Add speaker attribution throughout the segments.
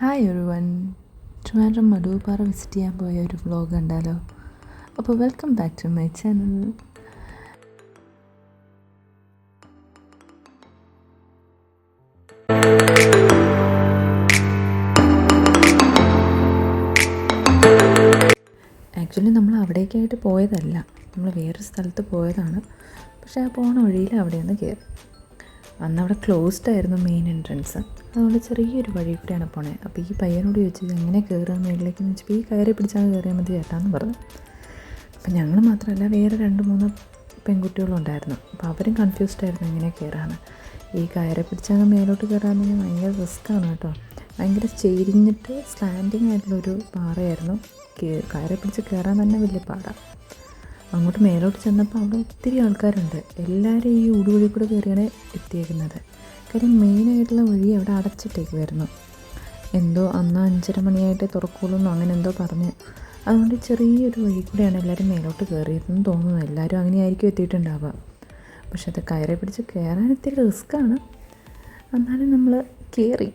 Speaker 1: Hi ഒരു one Trivandrum മടൂപ്പാറ visit ചെയ്യാൻ പോയ ഒരു വ്ലോഗ് ഉണ്ടല്ലോ അപ്പോൾ welcome back to my channel actually നമ്മൾ അവിടേക്കായിട്ട് പോയതല്ല. നമ്മൾ വേറൊരു സ്ഥലത്ത് പോയതാണ്. പക്ഷേ ആ പോണ വഴിയിൽ അവിടെയൊന്ന് കയറി അന്ന് അവിടെ ക്ലോസ്ഡ് ആയിരുന്നു മെയിൻ എൻട്രൻസ് അതുകൊണ്ട് ചെറിയൊരു വഴി കൂടെയാണ് പോണേ. അപ്പോൾ ഈ പയ്യനോട് ചോദിച്ചത് എങ്ങനെ കയറുക മേളിലേക്ക് എന്ന് വെച്ചപ്പോൾ ഈ കയറി പിടിച്ചാൽ കയറിയാൽ മതി ചേട്ടാന്ന് പറഞ്ഞു. അപ്പം ഞങ്ങൾ മാത്രമല്ല വേറെ രണ്ട് മൂന്ന് പെൺകുട്ടികളും ഉണ്ടായിരുന്നു. അപ്പോൾ അവരും കൺഫ്യൂസ്ഡ് ആയിരുന്നു എങ്ങനെ കയറാന്ന് ഈ കയറി പിടിച്ചാൽ മേലോട്ട് കയറാമെങ്കിൽ ഭയങ്കര റിസ്ക്കാണ് കേട്ടോ. ഭയങ്കര ചെരിഞ്ഞിട്ട് സ്ലാൻഡിങ് ആയിട്ടുള്ളൊരു പാറയായിരുന്നു. കയറി പിടിച്ച് കയറാൻ തന്നെ വലിയ പാടാണ് അങ്ങോട്ട് മേലോട്ട് ചെന്നപ്പോൾ അവിടെ ഒത്തിരി ആൾക്കാരുണ്ട്. എല്ലാവരും ഈ ഉടുവഴി കൂടെ കയറിയാണ് എത്തിയേക്കുന്നത്. കാര്യം മെയിനായിട്ടുള്ള വഴി അവിടെ അടച്ചിട്ടേക്കുമായിരുന്നു എന്തോ അന്ന് അഞ്ചര മണിയായിട്ട് തുറക്കുള്ളൂ അങ്ങനെ എന്തോ പറഞ്ഞ്. അതുകൊണ്ട് ചെറിയൊരു വഴി കൂടെയാണ് എല്ലാവരും മേലോട്ട് കയറിയതെന്ന് തോന്നുന്നു. എല്ലാവരും അങ്ങനെയായിരിക്കും എത്തിയിട്ടുണ്ടാവുക. പക്ഷെ അത് കയറി പിടിച്ച് കയറാൻ ഇത്തിരി റിസ്ക്കാണ് എന്നാലും നമ്മൾ കയറി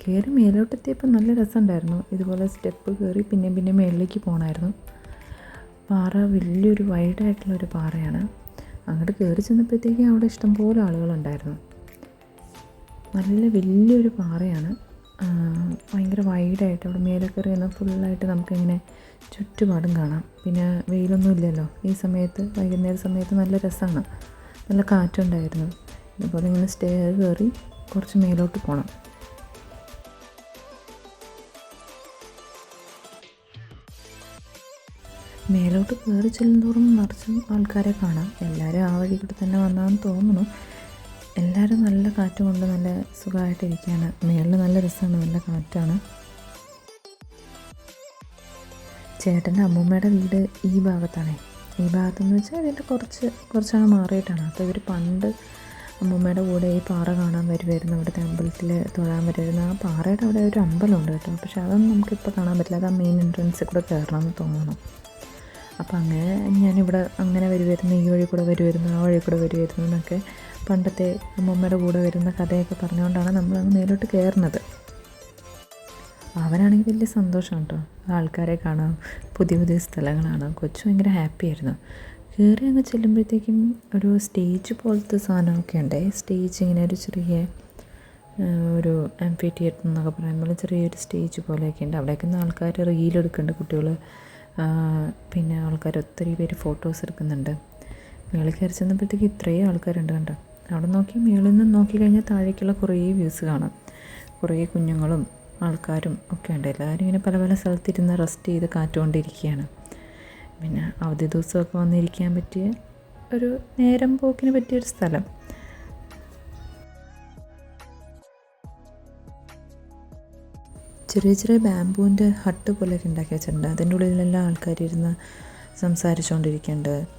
Speaker 1: കയറി മേലോട്ടെത്തിയപ്പോൾ നല്ല രസമുണ്ടായിരുന്നു. ഇതുപോലെ സ്റ്റെപ്പ് കയറി പിന്നെ പിന്നെ മേളിലേക്ക് പോകണമായിരുന്നു പാറ വലിയൊരു വൈഡായിട്ടുള്ള ഒരു പാറയാണ്. അങ്ങോട്ട് കയറി ചെന്നപ്പോഴത്തേക്കും അവിടെ ഇഷ്ടംപോലെ ആളുകളുണ്ടായിരുന്നു. നല്ല വലിയൊരു പാറയാണ്. ഭയങ്കര വൈഡായിട്ട് അവിടെ മേലെ കയറി വന്നാൽ ഫുള്ളായിട്ട് നമുക്കിങ്ങനെ ചുറ്റുപാടും കാണാം. പിന്നെ വെയിലൊന്നും ഇല്ലല്ലോ. ഈ സമയത്ത് വൈകുന്നേര സമയത്ത് നല്ല രസമാണ് നല്ല കാറ്റുണ്ടായിരുന്നു. ഇതുപോലെ ഇങ്ങനെ സ്റ്റെയർ കയറി കുറച്ച് മേലോട്ട് പോകണം മേലോട്ട് കയറി ചെല്ലുന്തോറും നിറച്ചും ആൾക്കാരെ കാണാം. എല്ലാവരും ആ വഴി തന്നെ വന്നാന്ന് തോന്നുന്നു. എല്ലാവരും നല്ല കാറ്റ് കൊണ്ട് നല്ല സുഖമായിട്ടിരിക്കുകയാണ്. മേളിൽ നല്ല രസമാണ് നല്ല കാറ്റാണ്. ചേട്ടന്റെ അമ്മൂമ്മയുടെ വീട് ഈ ഭാഗത്താണ്. ഈ ഭാഗത്തെന്ന് വെച്ചാൽ ഇതിന്റെ കുറച്ച് കുറച്ചാണ് മാറിയിട്ടാണ്. അപ്പോൾ ഇവർ പണ്ട് അമ്മൂമ്മയുടെ കൂടെ ഈ പാറ കാണാൻ വരുമായിരുന്നു അവിടുത്തെ അമ്പലത്തിൽ തൊഴാൻ വരുമായിരുന്നു ആ പാറയുടെ അവിടെ ഒരു അമ്പലമുണ്ട് കേട്ടോ. പക്ഷെ അതൊന്നും നമുക്കിപ്പോൾ കാണാൻ പറ്റില്ല. അത് ആ മെയിൻ എൻട്രൻസിൽ കൂടെ കയറണം എന്ന് തോന്നുന്നു. അപ്പോൾ അങ്ങനെ ഞാനിവിടെ അങ്ങനെ വരുമായിരുന്നു ഈ വഴി കൂടെ വരുമായിരുന്നു ആ വഴി കൂടെ വരുമായിരുന്നു എന്നൊക്കെ പണ്ടത്തെ അമ്മമ്മയുടെ കൂടെ വരുന്ന കഥയൊക്കെ പറഞ്ഞുകൊണ്ടാണ് നമ്മൾ അങ്ങ് മേലോട്ട് കയറുന്നത്. അവനാണെങ്കിൽ വലിയ സന്തോഷം കേട്ടോ. ആൾക്കാരെ കാണാം പുതിയ പുതിയ സ്ഥലങ്ങളാണ് കൊച്ചു ഭയങ്കര ഹാപ്പി ആയിരുന്നു. കയറി അങ്ങ് ചെല്ലുമ്പോഴത്തേക്കും ഒരു സ്റ്റേജ് പോലത്തെ സാധനമൊക്കെ ഉണ്ട്. സ്റ്റേജ് ഇങ്ങനെ ഒരു ചെറിയ ഒരു ഒരു ആംഫി തിയേറ്റർ എന്നൊക്കെ പറയുമ്പോൾ ചെറിയൊരു സ്റ്റേജ് പോലെയൊക്കെ ഉണ്ട്. അവിടെയൊക്കെ നിന്ന് ആൾക്കാർ റീലെടുക്കുന്നുണ്ട് കുട്ടികൾ പിന്നെ ആൾക്കാർ ഒത്തിരി പേര് ഫോട്ടോസ് എടുക്കുന്നുണ്ട്. മേളിൽ കയറി ചെന്നപ്പോഴത്തേക്ക് ഇത്രയും ആൾക്കാരുണ്ട് കണ്ടോ. അവിടെ നോക്കി മുകളിൽ നിന്ന് നോക്കിക്കഴിഞ്ഞാൽ താഴേക്കുള്ള കുറേ വ്യൂസ് കാണാം. കുറേ കുഞ്ഞുങ്ങളും ആൾക്കാരും ഒക്കെ ഉണ്ട്. എല്ലാവരും ഇങ്ങനെ പല പല സ്ഥലത്തിരുന്ന് റെസ്റ്റ് ചെയ്ത് കാറ്റുകൊണ്ടിരിക്കുകയാണ് പിന്നെ അവധി ദിവസമൊക്കെ വന്നിരിക്കാൻ പറ്റിയ ഒരു നേരം പോക്കിന് പറ്റിയൊരു സ്ഥലം. ചെറിയ ചെറിയ ബാമ്പൂവിന്റെ ഹട്ട് പോലെയൊക്കെ ഉണ്ടാക്കി വെച്ചിട്ടുണ്ട്. അതിന്റെ ഉള്ളിലെല്ലാം ആൾക്കാരിരുന്ന് സംസാരിച്ചുകൊണ്ടിരിക്കുന്നുണ്ട്.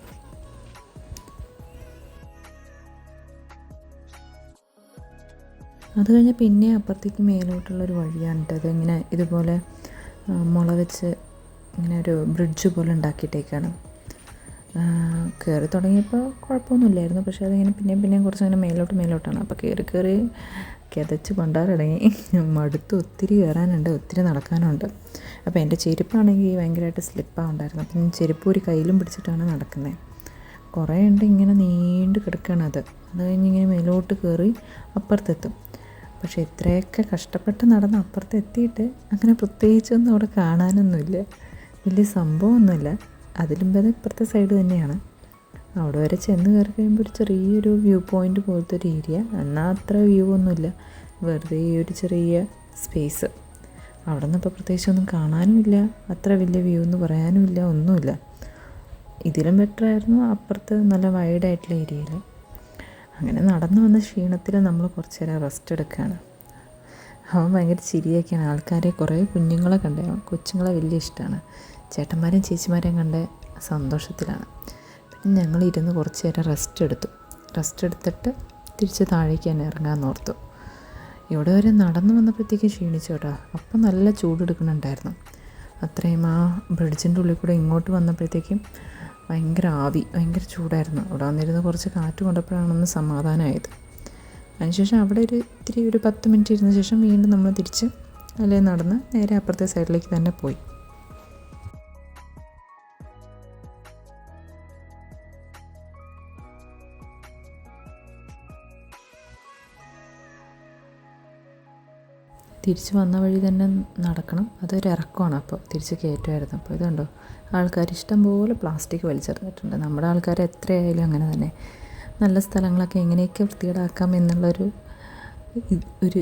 Speaker 1: അത് കഴിഞ്ഞ് പിന്നെ അപ്പുറത്തേക്ക് മേലോട്ടുള്ളൊരു വഴിയാണ് കേട്ടോ അതിങ്ങനെ ഇതുപോലെ മുള വെച്ച് ഇങ്ങനെ ഒരു ബ്രിഡ്ജ് പോലെ ഉണ്ടാക്കിയിട്ടേക്കാണ്. കയറി തുടങ്ങിയപ്പോൾ കുഴപ്പമൊന്നുമില്ലായിരുന്നു. പക്ഷെ അതിങ്ങനെ പിന്നെയും പിന്നെയും കുറച്ച് അങ്ങനെ മേലോട്ട് മേലോട്ടാണ്. അപ്പോൾ കയറി കയറി കിതച്ച് കൊണ്ടാറിടങ്ങി മടുത്ത് ഒത്തിരി കയറാനുണ്ട് ഒത്തിരി നടക്കാനുണ്ട്. അപ്പോൾ എന്റെ ചെരുപ്പാണെങ്കിൽ ഭയങ്കരമായിട്ട് സ്ലിപ്പാവുണ്ടായിരുന്നു അപ്പം ഞാൻ ചെരുപ്പ് ഒരു കയ്യിലും പിടിച്ചിട്ടാണ് നടക്കുന്നത് കുറേ ഉണ്ട് ഇങ്ങനെ നീണ്ട് കിടക്കണത്. അത് അത് കഴിഞ്ഞ് ഇങ്ങനെ മേലോട്ട് കയറി അപ്പുറത്തെത്തും. പക്ഷേ ഇത്രയൊക്കെ കഷ്ടപ്പെട്ട് നടന്ന് അപ്പുറത്ത് എത്തിയിട്ട് അങ്ങനെ പ്രത്യേകിച്ചൊന്നും അവിടെ കാണാനൊന്നുമില്ല. വലിയ സംഭവമൊന്നുമില്ല. അതിലും ഭേദം ഇപ്പുറത്തെ സൈഡ് തന്നെയാണ്. അവിടെ വരെ ചെന്ന് കയറി കഴിയുമ്പോൾ ഒരു ചെറിയൊരു വ്യൂ പോയിന്റ് പോലത്തെ ഒരു ഏരിയ എന്നാൽ അത്ര വ്യൂ ഒന്നുമില്ല. വെറുതെ ഒരു ചെറിയ സ്പേസ് അവിടെ നിന്ന് ഇപ്പോൾ പ്രത്യേകിച്ചൊന്നും കാണാനുമില്ല. അത്ര വലിയ വ്യൂ എന്ന് പറയാനുമില്ല. ഒന്നുമില്ല. ഇതിലും ബെറ്റർ ആയിരുന്നു അപ്പുറത്ത് നല്ല വൈഡായിട്ടുള്ള ഏരിയയിൽ അങ്ങനെ നടന്നു വന്ന ക്ഷീണത്തിൽ നമ്മൾ കുറച്ച് നേരം റെസ്റ്റ് എടുക്കുകയാണ് അവൻ ഭയങ്കര ചിരിയൊക്കെയാണ്. ആൾക്കാരെ കുറേ കുഞ്ഞുങ്ങളെ കണ്ടേ കൊച്ചുങ്ങളെ വലിയ ഇഷ്ടമാണ്. ചേട്ടന്മാരെയും ചേച്ചിമാരെയും കണ്ട സന്തോഷത്തിലാണ്. പിന്നെ ഞങ്ങൾ ഇരുന്ന് കുറച്ച് നേരം റെസ്റ്റ് എടുത്തു. റെസ്റ്റ് എടുത്തിട്ട് തിരിച്ച് താഴേക്ക് തന്നെ ഇറങ്ങാമെന്ന് ഓർത്തു. ഇവിടെ വരെ നടന്നു വന്നപ്പോഴത്തേക്കും ക്ഷീണിച്ചു കേട്ടോ. അപ്പം നല്ല ചൂടെടുക്കുന്നുണ്ടായിരുന്നു അത്രയും ആ ബ്രിഡ്ജിന്റെ ഉള്ളിൽ കൂടെ ഇങ്ങോട്ട് വന്നപ്പോഴത്തേക്കും ഭയങ്കര ആവി ഭയങ്കര ചൂടായിരുന്നു. അവിടെ വന്നിരുന്ന് കുറച്ച് കാറ്റ് കൊണ്ടപ്പോഴാണ് ഒന്ന് സമാധാനമായത്. അതിനുശേഷം അവിടെ ഒരു ഇത്തിരി ഒരു പത്ത് മിനിറ്റ് ഇരുന്ന ശേഷം വീണ്ടും നമ്മൾ തിരിച്ച് അല്ലേ നടന്ന് നേരെ അപ്പുറത്തെ സൈഡിലേക്ക് തന്നെ പോയി. തിരിച്ച് വന്ന വഴി തന്നെ നടക്കണം. അതൊരു ഇറക്കമാണ് അപ്പോൾ തിരിച്ച് കയറ്റുമായിരുന്നു അപ്പോൾ ഇതുണ്ടോ? ആൾക്കാർ ഇഷ്ടം പോലെ പ്ലാസ്റ്റിക് വലിച്ചെറിഞ്ഞിട്ടുണ്ട്. നമ്മുടെ ആൾക്കാർ എത്രയായാലും അങ്ങനെ തന്നെ. നല്ല സ്ഥലങ്ങളൊക്കെ എങ്ങനെയൊക്കെ വൃത്തികേടാക്കാം എന്നുള്ളൊരു ഒരു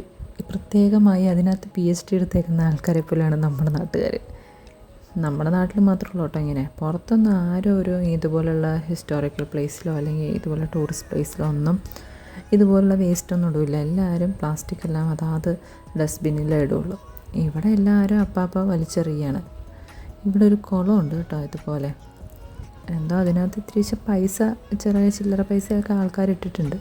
Speaker 1: പ്രത്യേകമായി അതിനകത്ത് പി എച്ച് ഡി എടുത്തേക്കുന്ന ആൾക്കാരെ പോലെയാണ് നമ്മുടെ നാട്ടുകാർ നമ്മുടെ നാട്ടിൽ മാത്രമല്ല കേട്ടോ ഇങ്ങനെ. പുറത്തൊന്നും ആരും ഒരു ഇതുപോലുള്ള ഹിസ്റ്റോറിക്കൽ പ്ലേസിലോ അല്ലെങ്കിൽ ഇതുപോലെ ടൂറിസ്റ്റ് പ്ലേസിലോ ഒന്നും ഇതുപോലുള്ള വേസ്റ്റ് ഒന്നും ഇടില്ല എല്ലാവരും പ്ലാസ്റ്റിക് എല്ലാം അതാത് ഡസ്റ്റ്ബിന്നിലേ ഇടുള്ളൂ. ഇവിടെ എല്ലാവരും അപ്പാപ്പ വലിച്ചെറിയാണ്. ഇവിടെ ഒരു കുളമുണ്ട് കേട്ടോ ഇതുപോലെ. എന്തോ അതിനകത്ത് ഇത്തിരി പൈസ ചെറിയ ചില്ലറ പൈസയൊക്കെ ആൾക്കാർ ഇട്ടിട്ടുണ്ട്.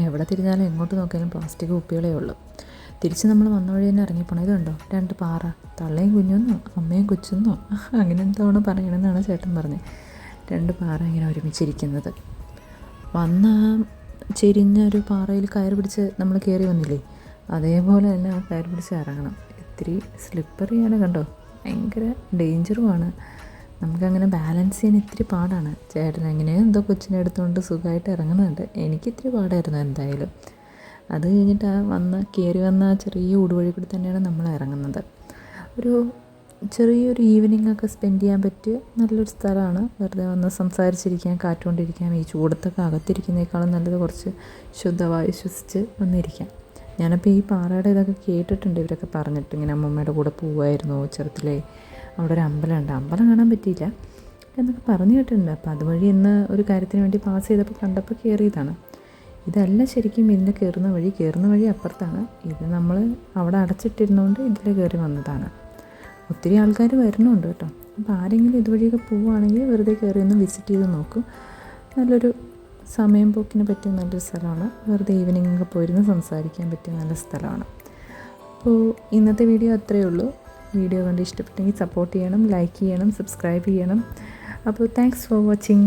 Speaker 1: എവിടെ തിരിഞ്ഞാലും എങ്ങോട്ട് നോക്കിയാലും പ്ലാസ്റ്റിക് കുപ്പികളേ ഉള്ളൂ. തിരിച്ച് നമ്മൾ വന്ന വഴി തന്നെ ഇറങ്ങിപ്പോണം. ഇതുണ്ടോ? രണ്ട് പാറ. തള്ളയും കുഞ്ഞൊന്നോ അമ്മയും കൊച്ചെന്നോ. അങ്ങനെ എന്താണ് പറയണമെന്നാണ് ചേട്ടൻ പറഞ്ഞത് രണ്ട് പാറ ഇങ്ങനെ ഒരുമിച്ചിരിക്കുന്നത്. വന്ന ചെരിഞ്ഞ ഒരു പാറയിൽ കയർ പിടിച്ച് നമ്മൾ കയറി വന്നില്ലേ? അതേപോലെ തന്നെ ആ കയർ പിടിച്ച് ഇറങ്ങണം. ഇത്തിരി സ്ലിപ്പറിയാണ് കണ്ടോ? ഭയങ്കര ഡേഞ്ചറുമാണ് നമുക്കങ്ങനെ ബാലൻസ് ചെയ്യാൻ ഇത്തിരി പാടാണ്. ചേട്ടൻ എങ്ങനെയോ എന്തോ കൊച്ചിനെ എടുത്തുകൊണ്ട് സുഖമായിട്ട് ഇറങ്ങുന്നുണ്ട്. എനിക്ക് ഇത്തിരി പാടായിരുന്നു എന്തായാലും. അത് കഴിഞ്ഞിട്ട് ആ വന്ന് കയറി വന്ന ആ ചെറിയ ഊടുവഴി കൂടി തന്നെയാണ് നമ്മൾ ഇറങ്ങുന്നത്. ഒരു ചെറിയൊരു ഈവനിങ് ഒക്കെ സ്പെൻഡ് ചെയ്യാൻ പറ്റിയ നല്ലൊരു സ്ഥലമാണ്. വെറുതെ വന്ന് സംസാരിച്ചിരിക്കാൻ കാറ്റുകൊണ്ടിരിക്കാം ഈ ചൂടത്തൊക്കെ അകത്തിരിക്കുന്നേക്കാളും നല്ലത് കുറച്ച് ശുദ്ധവായു ശ്വസിച്ച് വന്നിരിക്കാം ഞാനപ്പോൾ ഈ പാറയുടെ ഇതൊക്കെ കേട്ടിട്ടുണ്ട്. ഇവരൊക്കെ പറഞ്ഞിട്ട് ഇങ്ങനെ അമ്മമ്മയുടെ കൂടെ പോവായിരുന്നു ചെറുത്തിലെ അവിടെ ഒരു അമ്പലമുണ്ട്. അമ്പലം കാണാൻ പറ്റിയില്ല എന്നൊക്കെ പറഞ്ഞു കേട്ടിട്ടുണ്ട്. അപ്പോൾ അതുവഴി ഇന്ന് ഒരു കാര്യത്തിന് വേണ്ടി പാസ് ചെയ്തപ്പോൾ കണ്ടപ്പോൾ കയറിയതാണ് ഇതല്ല ശരിക്കും ഇതിന്റെ കയറുന്ന വഴി കയറുന്ന വഴി അപ്പുറത്താണ്. ഇത് നമ്മൾ അവിടെ അടച്ചിട്ടിരുന്നുകൊണ്ട് ഇതിൽ കയറി വന്നതാണ്. ഒത്തിരി ആൾക്കാർ വരുന്നുണ്ട് കേട്ടോ. അപ്പോൾ ആരെങ്കിലും ഇതുവഴിയൊക്കെ പോവുകയാണെങ്കിൽ വെറുതെ കയറി ഒന്ന് വിസിറ്റ് ചെയ്ത് നോക്കും. നല്ലൊരു സമയം പോക്കിന് പറ്റിയ നല്ലൊരു സ്ഥലമാണ്. വെറുതെ ഈവനിങ് ഒക്കെ പോയിരുന്ന് സംസാരിക്കാൻ പറ്റിയ നല്ല സ്ഥലമാണ്. അപ്പോൾ ഇന്നത്തെ വീഡിയോ അത്രയേ ഉള്ളൂ. വീഡിയോ കണ്ട് ഇഷ്ടപ്പെട്ടെങ്കിൽ സപ്പോർട്ട് ചെയ്യണം ലൈക്ക് ചെയ്യണം സബ്സ്ക്രൈബ് ചെയ്യണം. അപ്പോൾ താങ്ക്സ് ഫോർ വാച്ചിങ്